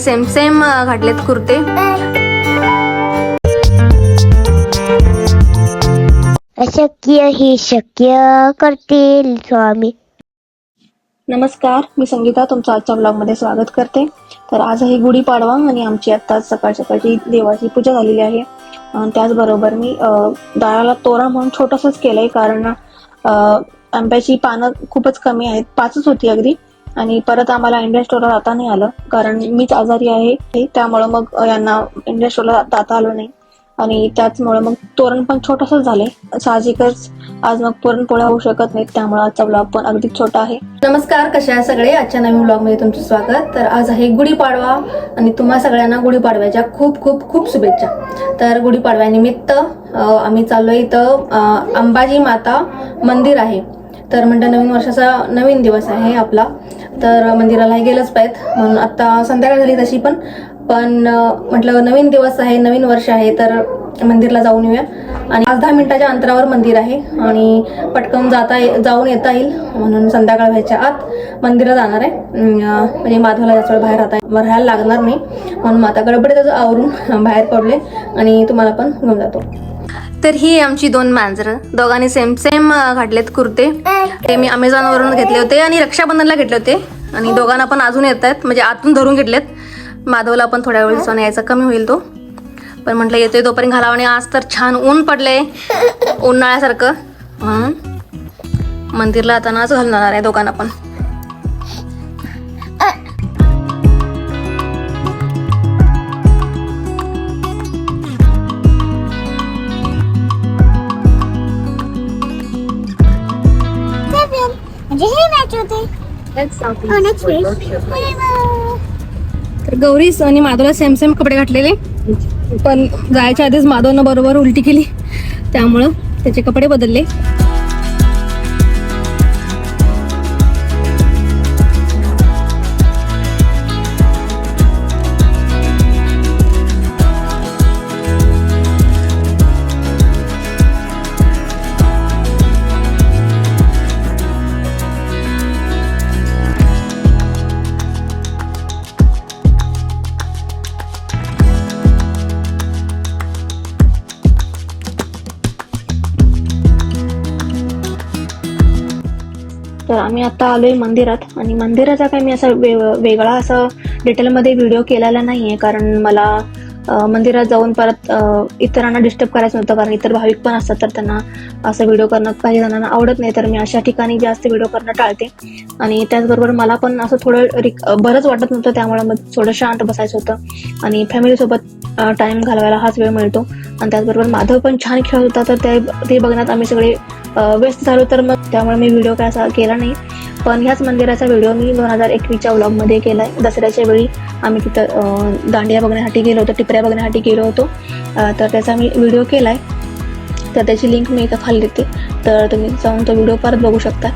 Same same घातलेत कुर्ते. अशक्य ही शक्य करतील स्वामी. नमस्कार मी संगीता तुमचं आजच्या ब्लॉगमध्ये स्वागत करते. तर आज आहे गुढीपाडवा आणि आमची आत्ता सकाळ सकाळची देवाची पूजा झालेली आहे. आणि त्याचबरोबर मी दाराला तोरण म्हणून छोटंसंच केलंय कारण अं, आंब्याची पानं खूपच कमी आहेत. पाचच होती अगदी. आणि परत आम्हाला इंडियन स्टोरला जाता नाही आलं. कारण मीच आजारी आहे त्यामुळं मग यांना इंडियन स्टोरला जाता आलं नाही. आणि त्याचमुळे मग तोरण पण छोटंसंच झालंय. साहजिकच आज मग पुरणपोळ्या होऊ शकत नाहीत त्यामुळे आजचा ब्लॉग पण अगदी छोटा आहे. नमस्कार कशा आहे सगळे? आजच्या नवीन ब्लॉगमध्ये तुमचं स्वागत. तर आज आहे गुढीपाडवा आणि तुम्हा सगळ्यांना गुढीपाडव्याच्या खूप खूप खूप शुभेच्छा. तर गुढीपाडव्यानिमित्त आम्ही चाललोय इथं अंबाजी माता मंदिर आहे. तर म्हणतं नवीन वर्षाचा नवीन दिवस आहे आपला. तर मंदिरालाही गेलंच पाहिजे म्हणून आता संध्याकाळ झाली तशी पण. पण म्हटलं नवीन दिवस आहे नवीन वर्ष आहे तर मंदिरला जाऊन येऊया. आणि पाच दहा मिनिटाच्या अंतरावर मंदिर आहे. आणि पटकन जाता जाऊन येता येईल. म्हणून संध्याकाळ व्हायच्या आत मंदिरात जाणार आहे. म्हणजे माधवला जास्त वेळ बाहेर राहता राहायला लागणार नाही. म्हणून माता आता गडबडीतच आवरून बाहेर पडले आणि तुम्हाला पण घेऊन जातो. तर ही आमची दोन मांजरं. दोघांनी सेम सेम घातलेत कुर्ते. ते मी अमेझॉनवरून घेतले होते आणि रक्षाबंधनला घेतले होते. आणि दोघांना पण अजून येत आहेत. म्हणजे आतून धरून घेतलेत. माधवला पण थोड्या वेळ दिवसाने यायचा कमी होईल तो. पण म्हटलं येतोय तोपर्यंत घालावं आणि आज तर छान ऊन पडलंय. उन्हाळ्यासारखं. म्हणून मंदिरला जातानाच घालणार आहे दोघांना पण. Oh, next. तर गौरीस आणि माधवला सेम सेम कपडे घातलेले. पण जायच्या आधीच माधवनं बरोबर उलटी केली. त्यामुळं त्याचे कपडे बदलले. तर आम्ही आता आलोय मंदिरात. आणि मंदिराचा काही मी असा वे वेगळा असा डिटेलमध्ये व्हिडिओ केलेला नाही आहे कारण मला मंदिरात जाऊन परत इतरांना डिस्टर्ब करायचं नव्हतं. कारण इतर भाविक पण असतात तर त्यांना असं व्हिडिओ करणं काही जणांना आवडत नाही. तर मी अशा ठिकाणी जास्त व्हिडिओ करणं टाळते. आणि त्याचबरोबर मला पण असं थोडं रिक बरंच वाटत नव्हतं. त्यामुळे मग थोडं शांत बसायचं होतं. आणि फॅमिलीसोबत टाइम घालवायला हाच वेळ मिळतो. आणि त्याचबरोबर माधव पण छान खेळत होता तर ते ते बघण्यात आम्ही सगळे व्यस्त झालो तर मग त्यामुळे मी व्हिडिओ काय असा केला नाही. पण ह्याच मंदिराचा व्हिडिओ मी दोन हजार एकवीसच्या व्लॉगमध्ये केला आहे दसऱ्याच्या वेळी आम्ही तिथं दांडिया बघण्यासाठी गेलो होतो टिपऱ्या बघण्यासाठी गेलो होतो. तर त्याचा मी व्हिडिओ केला आहे तर त्याची लिंक मी इथं खाली देते. तर तुम्ही जाऊन तो व्हिडिओ परत बघू शकता.